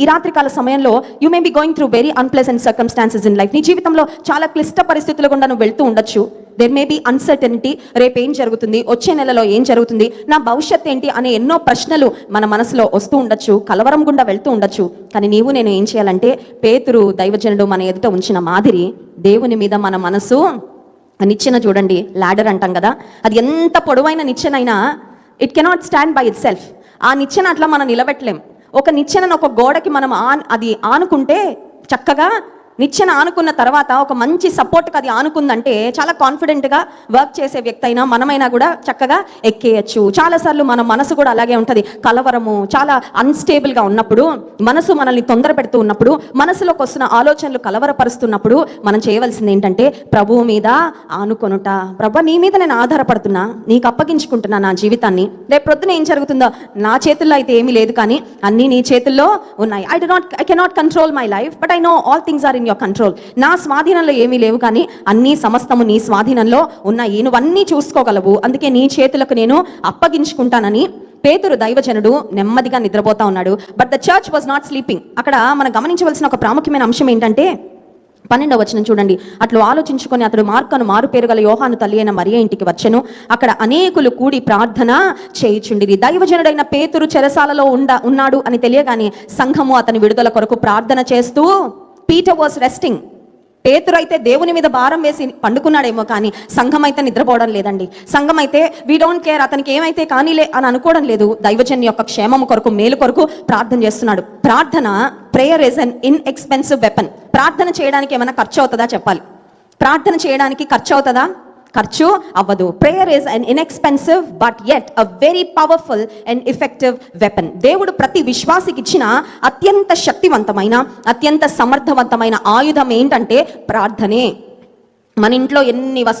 ఈ రాత్రికాల సమయంలో you may be going through very unpleasant circumstances in life నీ జీవితంలో చాలా క్లిష్ట పరిస్థితులు గుండా నువ్వు వెళ్తూ ఉండొచ్చు. దెర్ మే బి అన్సర్టనిటీ రేపు ఏం జరుగుతుంది? వచ్చే నెలలో ఏం జరుగుతుంది? నా భవిష్యత్ ఏంటి? అనే ఎన్నో ప్రశ్నలు మన మనసులో వస్తూ ఉండొచ్చు. కలవరం గుండా వెళ్తూ ఉండొచ్చు. కానీ నీవు నేను ఏం చేయాలంటే పేతురు దైవజనుడు మన ఎదుట ఉంచిన మాదిరి దేవుని మీద మన మనసు ఆ నిచ్చెన చూడండి లాడర్ అంటాం కదా అది ఎంత పొడవైన నిచ్చెనైనా it cannot stand by itself ఆ నిచ్చెన అట్లా మనం నిలబెట్టలేం. ఒక నిచ్చెనను ఒక గోడకి మనం ఆన్ అది ఆనుకుంటే చక్కగా నిచ్చెన ఆనుకున్న తర్వాత ఒక మంచి సపోర్ట్కి అది ఆనుకుందంటే చాలా కాన్ఫిడెంట్గా వర్క్ చేసే వ్యక్తి అయినా మనమైనా కూడా చక్కగా ఎక్కేయచ్చు. చాలాసార్లు మన మనసు కూడా అలాగే ఉంటుంది. కలవరము చాలా అన్స్టేబుల్గా ఉన్నప్పుడు మనసు మనల్ని తొందర పెడుతూ ఉన్నప్పుడు మనసులోకి వస్తున్న ఆలోచనలు కలవరపరుస్తున్నప్పుడు మనం చేయవలసింది ఏంటంటే ప్రభువు మీద ఆనుకొనుట. ప్రభు నీ మీద నేను ఆధారపడుతున్నా నీకు అప్పగించుకుంటున్నా నా జీవితాన్ని. రేపు ప్రొద్దున ఏం జరుగుతుందో నా చేతుల్లో అయితే ఏమీ లేదు కానీ అన్నీ నీ చేతుల్లో ఉన్నాయి. I do not I cannot control my life but I know all things are in your control నా స్వాధీనంలో ఏమీ లేవు కానీ అన్ని సమస్తము నీ స్వాధీనంలో ఉన్నాయి నువ్వన్నీ చూసుకోగలవు. అందుకే నీ చేతులకు నేను అప్పగించుకుంటానని పేతురు దైవజనుడు నెమ్మదిగా నిద్రపోతా ఉన్నాడు. But the church was not sleeping అక్కడ మనం గమనించవలసిన ఒక ప్రాముఖ్యమైన అంశం ఏంటంటే పన్నెండవ వచనం చూడండి. అట్లు ఆలోచించుకొని అతడు మార్కను మారు పేరు గల యోహాను తల్లి అయిన మరియ ఇంటికి వచ్చెను. అక్కడ అనేకులు కూడి ప్రార్థన చేయుచుండిరి. దైవజనుడైన పేతురు చెరసాలలో ఉండ ఉన్నాడు అని తెలియగానే సంఘము అతని విడుదల కొరకు ప్రార్థన చేస్తూ పీటర్ వాస్ రెస్టింగ్ పేతురు అయితే దేవుని మీద భారం వేసి పండుకున్నాడేమో కానీ సంఘం అయితే నిద్రపోవడం లేదండి. సంఘం అయితే వీ డోంట్ కేర్ అతనికి ఏమైతే కానీలే అని అనుకోవడం లేదు. దైవజన్ యొక్క క్షేమం కొరకు మేలు కొరకు ప్రార్థన చేస్తున్నాడు. ప్రార్థన prayer is an inexpensive weapon ప్రార్థన చేయడానికి ఏమైనా ఖర్చు అవుతుందా చెప్పాలి? ప్రార్థన చేయడానికి ఖర్చు అవుతుందా? ఖర్చు అవ్వదు. Prayer is an inexpensive but at a very powerful and effective weapon దేవుడు ప్రతి విశ్వాసికి ఇచ్చిన అత్యంత శక్తివంతమైన అత్యంత సమర్థవంతమైన ఆయుధం ఏంటంటే ప్రార్థనే. మన ఇంట్లో ఎన్ని వస్తు